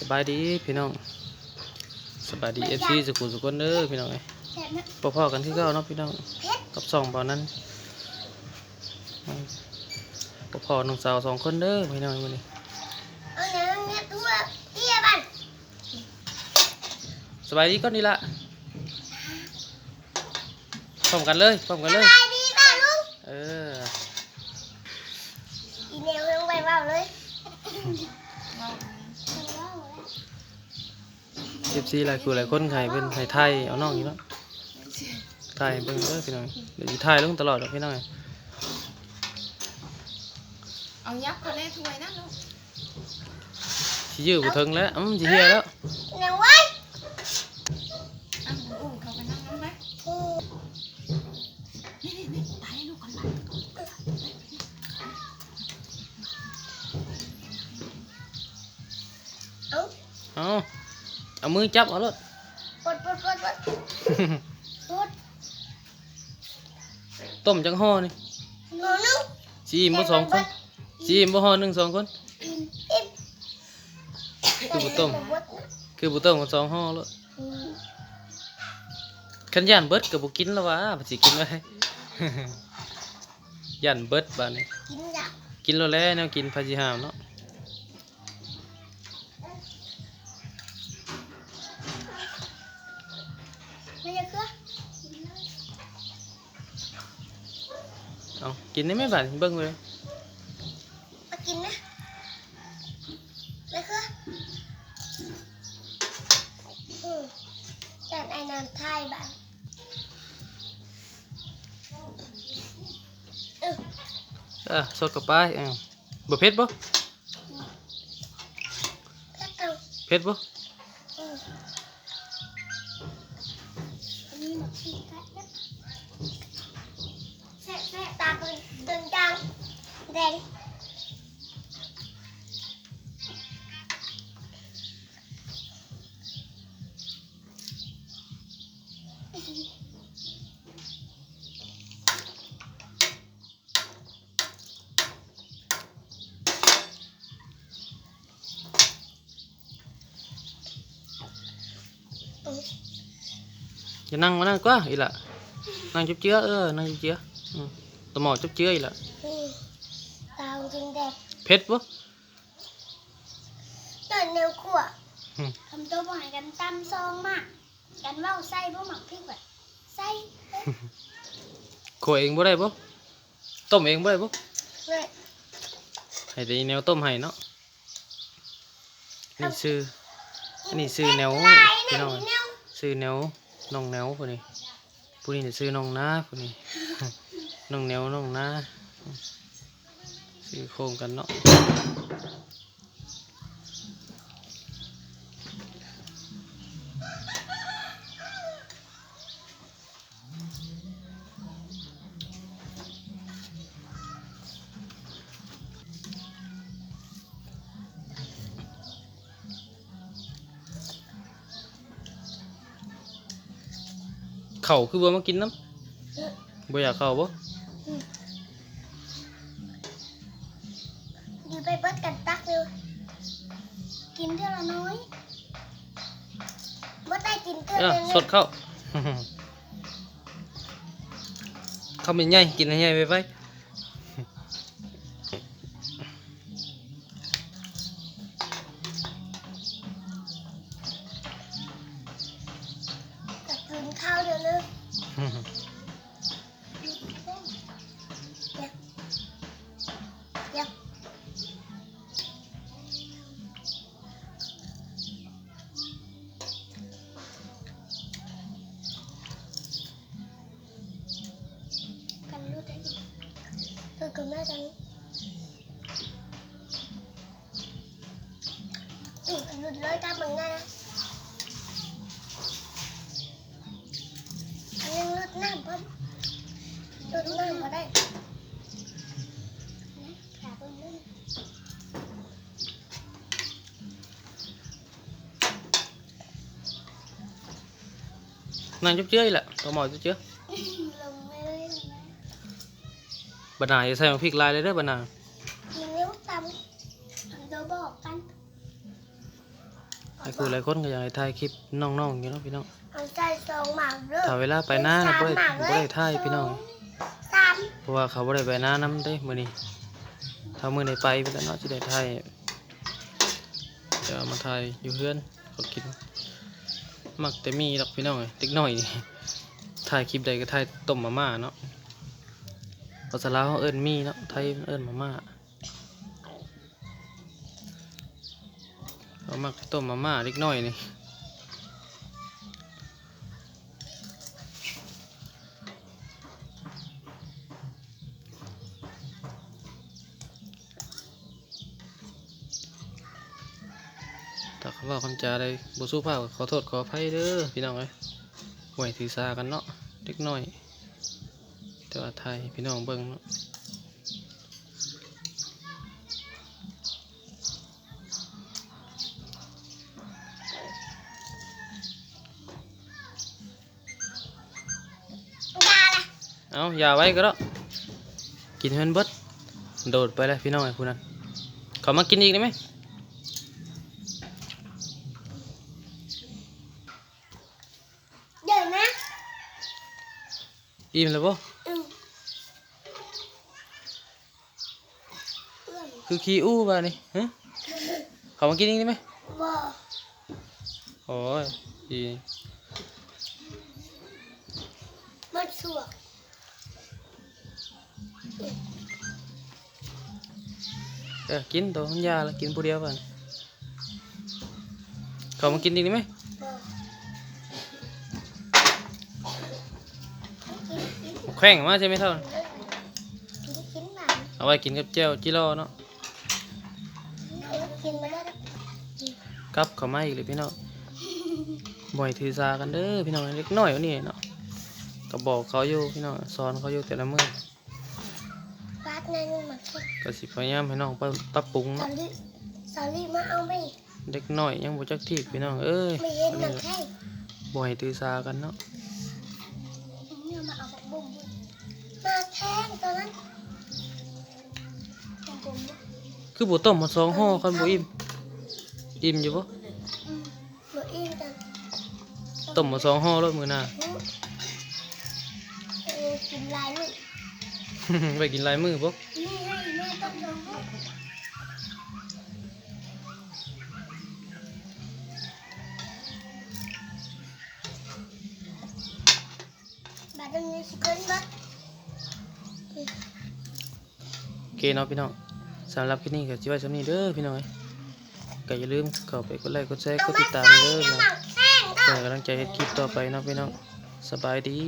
สบายดีพี่น้องสบายดีเอฟซีสุขุมสุขคนเด้อพี่น้องเอ้ยแซ่บนะพอพอๆกันที่เก้าเนาะพี่น้องเผ็ดกับสองเบานั้นพอพอๆน้องสาวสองคนเด้อพี่น้องวันนี้เอาเนื้อเนื้อตัวเตี้ยบันสบายดีก็นี่ละพร้อมกันเลยพร้อมกันเลย ตายดีป่ะลุง เออ อีเนวลงไปเบาเลย เอฟซีหลายคือหลายคนไข่เป็นไข่ไทยเอาน้องอยู่เนาะไทยเบิ่งเด้อพี่น้องเดี๋ยวสิไทยลงตลอดดอกพี่น้องเอ้ยเอายักษ์คนแรกถ้วยนะลูกสิยื้อบ่ถึงแล้วอืมสิเฮียแล้วเนื้อไว้อะหมูอุ่นเขาไปนั่งน้ำไหมอืมนี่นี่นี่ตายให้ลูกก่อนไปเอาเอา เอามือจับเอาเลยปดปดปดปดปดต้มจังห่อนี่หนูนึงสีอิ่มบ่สองคนสีอิ่มบ่ห่อหนึ่งสองคนอิ่มอิ่มคือบ่ต้มบดนะคือบ่ต้มกันสองห่อเลยอืมคันย่านเบิดก็บ่กินแล้ววะบ่สิกินไว้ย่านเบิดบาดนี้กินอยากกินแล้วแหล้วแนวกินพาสิหามเนาะ ไม่อยากเกลือเอากินได้ไหมบาดนี้เบิ่งเลยมากินนะไม่เกลืออืมแต่ไอ้น้ำไทยบ้านเอออะสดกับไปเอ้าบ่เผ็ดบ่แล้วเอาเผ็ดบ่ อืมอันนี้หมักพริกไก่นะแซ่บแซ่บ ตาเป็นเดินดังแดงอ ย่านั่งมานั่งกว่าอีหล่ะนั่งจุ๊บเจื้อเออนั่งจุ๊บเจื้ออืมตะหมอจุ๊บเจื้ออีหล่ะอืมตาจริงแดงเผ็ดบ่เดินแนวขวอืมทำตัวบ่อยกันตำซองมากกันเว่าใส่บ่หมักพริกแบบใส่เอ้ยขัวเองบ่ได้บ่ต้มเองบ่ได้บ่เว้ยให้ได้แนวต้มให้เนาะนี่ซื้ออันนี้ซื้อแนวลายพี่น่ะน้องมีแนวซื้อแนว น้องแนวผู้นี้ผู้นี้น่ะซื้อน้องน้าผู้นี้ น้องแนวน้องน้าซื้อโครงกันเนาะ เข่าวคือบ่มากินน้ำบ่อยากเข้าบ่ดีไปเบิดกันตักเลยกินเท่าละน้อยบ่ได้กินเท่าเอ้าละสดเข้าเข้าเป็นใหญ่กินให้ใหญ่ไปไป แต่กินข้าวเดี๋ยว นึงเดี๋ยวกันรู้ได้ดิเธอกับแม่กันอืมหลุดเลยตามมึงนะอันยัง หลุดน้ำปั๊บหลุดน้ำมาได้นะขาบนนึงนั่งจุ๊บเจื้ออีหละตัวหมอจุ๊บเจื้อลงไม่ได้นะบดหนาอย่าใส่มาพริกลายเลยเด้อบดหนากินนิ้วตำทำตัวบอกกันให้ครูหลายคนก็อยากให้ถ่ายคลิปน้องๆอยู่เนาะพี่น้อง เอาใส่ซองหมากเด้อถ้าเวลาไปหน้าน่ะบ่ได้บ่ได้ถ่ายพี่น้อง สามเพราะว่าเขาบ่ได้ไปหน้านํเด้มื้อนี้ถ้ามื้อใดไปไปแล้วเนาะสิได้ถ่ายเดี๋ยวเอามาถ่ายอยู่เฮือนเขากิน มักแต่มีดอกพี่น้องเอ้ยเด็กน้อยนี่ถ่ายคลิปใดก็ถ่ายต้มมาม่าเนาะภาษาลาวเขาเอิ้นมีเนาะไทยเอิ้นมาม่าเขามักต้มมาม่าเด็กน้อยนี่ ถ้าเขาว่าคำจาใดบ่สู้ภาพขอโทษขออภัยเด้อพี่น้องเอ้ยไว้ถือสากันเนาะเด็กน้อย แต่ว่าไทยพี่น้องเบิ่งเนาะเอาอย่าไว้ก็แล้วกินให้มันเบิดโดดไปเลยพี่น้องไอ้ผู้นั้นเขามากินอีกได้ไหม เดี๋ยวนะ อิ่มแล้วบ่อืมเอื้อนคือขี้อู้บ้านี่ฮะเขามากินอีกได้ไหมบ่โอ้ยดีมันสวกเออกินตัวมันยาละกินผู้เดียวบ้านเขามากินอีกได้ไหม แข้งมาใช่ไหมเท่านั้นกินกินหมาเอาไว้กินกับเจียวจิโร่เนาะเออกินมาได้กลับเขามาอีกเลยพี่น้องบ่อยถือสากันเด้อพี่น้องเล็กน้อยกว่านี่เนาะก็บอกเขาอยู่พี่น้องสอนเขาอยู่แต่ละมื้อฟาดในนึงมาแค่ก็สิพยายามให้น้องปรับปรับปรุงสาเนาะลีสาลีมาเอาไม่เด็กน้อยยังบ่จักที่พี่น้องเอ้ยไม่เห็นหนังแค่บ่ให้ถือสากันเนาะเนี่ยมาเอาบักบุ้มมา แทงตอนนั้นบักบุ้มคือบ่ต้มมาสองห่อคันบ่อิ่มอิ่มอยู่บ่อืมบ่อิ่มกันต้มมาสองห่อแล้วมื้อหน้าเออกินลายนี่ไปกินหลายมื้อบ่นี่ให้แม่ต้องลงให้บาดนี้สิเกินบ่โเคเนาะพี่น้องสำหรับคลิปนี้ก็จิไว้สำนี้เด้อพี่น้องก็อย่าลืมเข้าไปกดไลค์กดแชร์กดติดตามเด้อพี่น้องแข้งเพื่อกำลังใจเฮ็ดคลิปต่อไปเนาะพี่น้องสบายดี